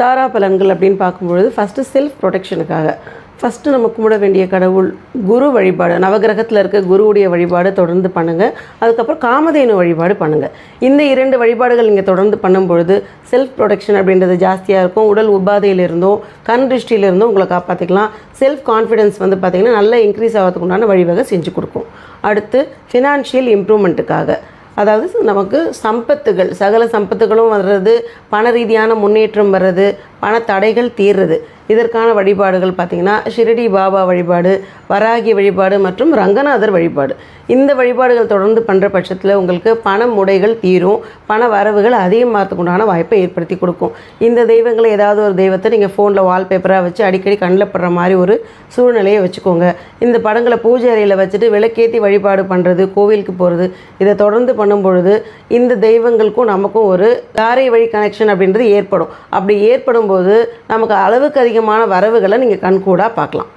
தாரா பலன்கள் அப்படின்னு பார்க்கும்பொழுது ஃபஸ்ட்டு செல்ஃப் ப்ரொடெக்ஷனுக்காக ஃபஸ்ட்டு நம்ம கும்பிட வேண்டிய கடவுள் குரு வழிபாடு நவகிரகத்தில் இருக்க குருவுடைய வழிபாடு தொடர்ந்து பண்ணுங்கள் அதுக்கப்புறம் காமதேனு வழிபாடு பண்ணுங்கள் இந்த இரண்டு வழிபாடுகள் நீங்கள் தொடர்ந்து பண்ணும் பொழுது செல்ஃப் ப்ரொடெக்ஷன் அப்படின்றது ஜாஸ்தியாக இருக்கும். உடல் உபாதையிலிருந்தும் கண் திருஷ்டியிலிருந்தும் உங்களை காப்பாற்றிக்கலாம் செல்ஃப் கான்ஃபிடென்ஸ் வந்து பார்த்திங்கன்னா நல்லா இன்க்ரீஸ் ஆகிறதுக்கு உண்டான வழிவகை செஞ்சு கொடுக்கும். அடுத்து ஃபினான்ஷியல் இம்ப்ரூவ்மெண்ட்டுக்காக அதாவது நமக்கு சம்பத்துகள் சகல சம்பத்துகளும் வர்றது பண ரீதியான முன்னேற்றம் வர்றது பண தடைகள் தீர்றது. இதற்கான வழிபாடுகள் பார்த்திங்கன்னா ஷிரடி பாபா வழிபாடு வராகி வழிபாடு மற்றும் ரங்கநாதர் வழிபாடு. இந்த வழிபாடுகள் தொடர்ந்து பண்ணுற பட்சத்தில் உங்களுக்கு பண முடைகள் தீரும். பண வரவுகள் அதிகமாகறதுக்குண்டான வாய்ப்பை ஏற்படுத்தி கொடுக்கும். இந்த தெய்வங்களை ஏதாவது ஒரு தெய்வத்தை நீங்கள் ஃபோனில் வால்பேப்பராக வச்சு அடிக்கடி கண்ணில் படுற மாதிரி ஒரு சூழ்நிலையை வச்சுக்கோங்க. இந்த படங்களை பூஜை அறையில் வச்சுட்டு விளக்கேற்றி வழிபாடு பண்ணுறது கோவிலுக்கு போகிறது இதை தொடர்ந்து பண்ணும் பொழுது இந்த தெய்வங்களுக்கும் நமக்கும் ஒரு தாரை வழி கனெக்ஷன் அப்படின்றது ஏற்படும். அப்படி ஏற்படும் போது நமக்கு அளவுக்கு அதிகமான வரவுகளை நீங்கள் கண்கூடாக பார்க்கலாம்.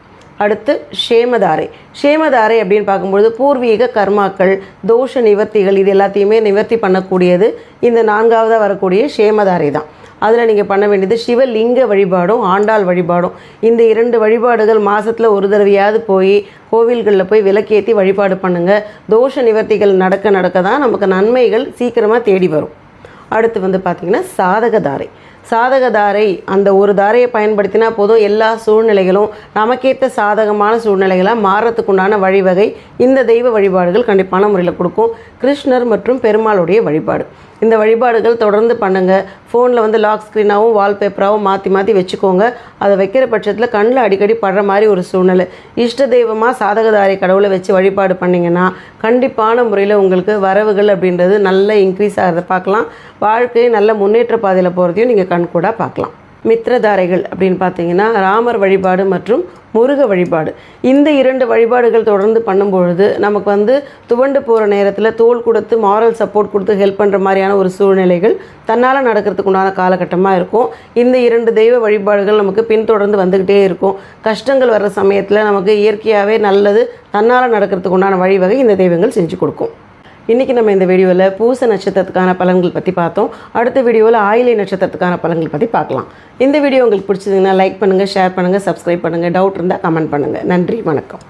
அடுத்து ஷேமதாரை ஷேமதாரை அப்படின்னு பார்க்கும்பொழுது பூர்வீக கர்மாக்கள் தோஷ நிவர்த்திகள் இது எல்லாத்தையுமே நிவர்த்தி பண்ணக்கூடியது இந்த நான்காவதாக வரக்கூடிய ஷேமதாரை தான். அதில் நீங்கள் பண்ண வேண்டியது சிவலிங்க வழிபாடும் ஆண்டாள் வழிபாடும். இந்த இரண்டு வழிபாடுகள் மாதத்தில் ஒரு தடவையாவது போய் கோவில்களில் போய் விளக்கேற்றி வழிபாடு பண்ணுங்கள் தோஷ நிவர்த்திகள் நடக்க நடக்க தான் நமக்கு நன்மைகள் சீக்கிரமாக தேடி வரும். அடுத்து வந்து பார்த்திங்கன்னா சாதகதாரை. சாதக தாரை அந்த ஒரு தாரையை பயன்படுத்தினா போதும் எல்லா சூழ்நிலைகளும் நமக்கேற்ற சாதகமான சூழ்நிலைகளாக மாறத்துக்கு உண்டான வழிவகை இந்த தெய்வ வழிபாடுகள் கண்டிப்பான முறையில் கொடுக்கும். கிருஷ்ணர் மற்றும் பெருமாளுடைய வழிபாடு. இந்த வழிபாடுகள் தொடர்ந்து பண்ணுங்கள் ஃபோனில் வந்து லாக் ஸ்க்ரீனாகவும் வால்பேப்பராகவும் மாற்றி மாற்றி வச்சுக்கோங்க. அதை வைக்கிற பட்சத்தில் கண்ணில் அடிக்கடி படுற மாதிரி ஒரு சூழ்நிலை. இஷ்ட தெய்வமாக சாதகதாரி கடவுளை வச்சு வழிபாடு பண்ணிங்கன்னா கண்டிப்பான முறையில் உங்களுக்கு வரவுகள் அப்படின்றது நல்ல இன்க்ரீஸ் ஆகிறத பார்க்கலாம். வாழ்க்கையை நல்ல முன்னேற்ற பாதையில் போகிறதையும் நீங்கள் கண்கூடாக பார்க்கலாம். மித்திரதாரைகள் அப்படின்னு பார்த்தீங்கன்னா ராமர் வழிபாடு மற்றும் முருக வழிபாடு. இந்த இரண்டு வழிபாடுகள் தொடர்ந்து பண்ணும்பொழுது நமக்கு வந்து துவண்டு போகிற நேரத்தில் தோல் கொடுத்து மாரல் சப்போர்ட் கொடுத்து ஹெல்ப் பண்ணுற மாதிரியான ஒரு சூழ்நிலைகள் தன்னால் நடக்கிறதுக்கு உண்டான காலகட்டமாக இருக்கும். இந்த இரண்டு தெய்வ வழிபாடுகள் நமக்கு பின்தொடர்ந்து வந்துக்கிட்டே இருக்கும். கஷ்டங்கள் வர்ற சமயத்தில் நமக்கு இயற்கையாகவே நல்லது தன்னால் நடக்கிறதுக்கு உண்டான வழிவகை இந்த தெய்வங்கள் செஞ்சு கொடுக்கும். இன்றைக்கி நம்ம இந்த வீடியோவில் பூச நட்சத்திரத்துக்கான பலன்கள் பற்றி பார்த்தோம். அடுத்த வீடியோவில் ஆயிலை நட்சத்திரத்துக்கான பலன்கள் பற்றி பார்க்கலாம். இந்த வீடியோ உங்களுக்கு பிடிச்சதுங்கன்னா லைக் பண்ணுங்கள் ஷேர் பண்ணுங்கள் சப்ஸ்கிரைப் பண்ணுங்கள் டவுட் இருந்தால் கமெண்ட் பண்ணுங்கள் நன்றி வணக்கம்.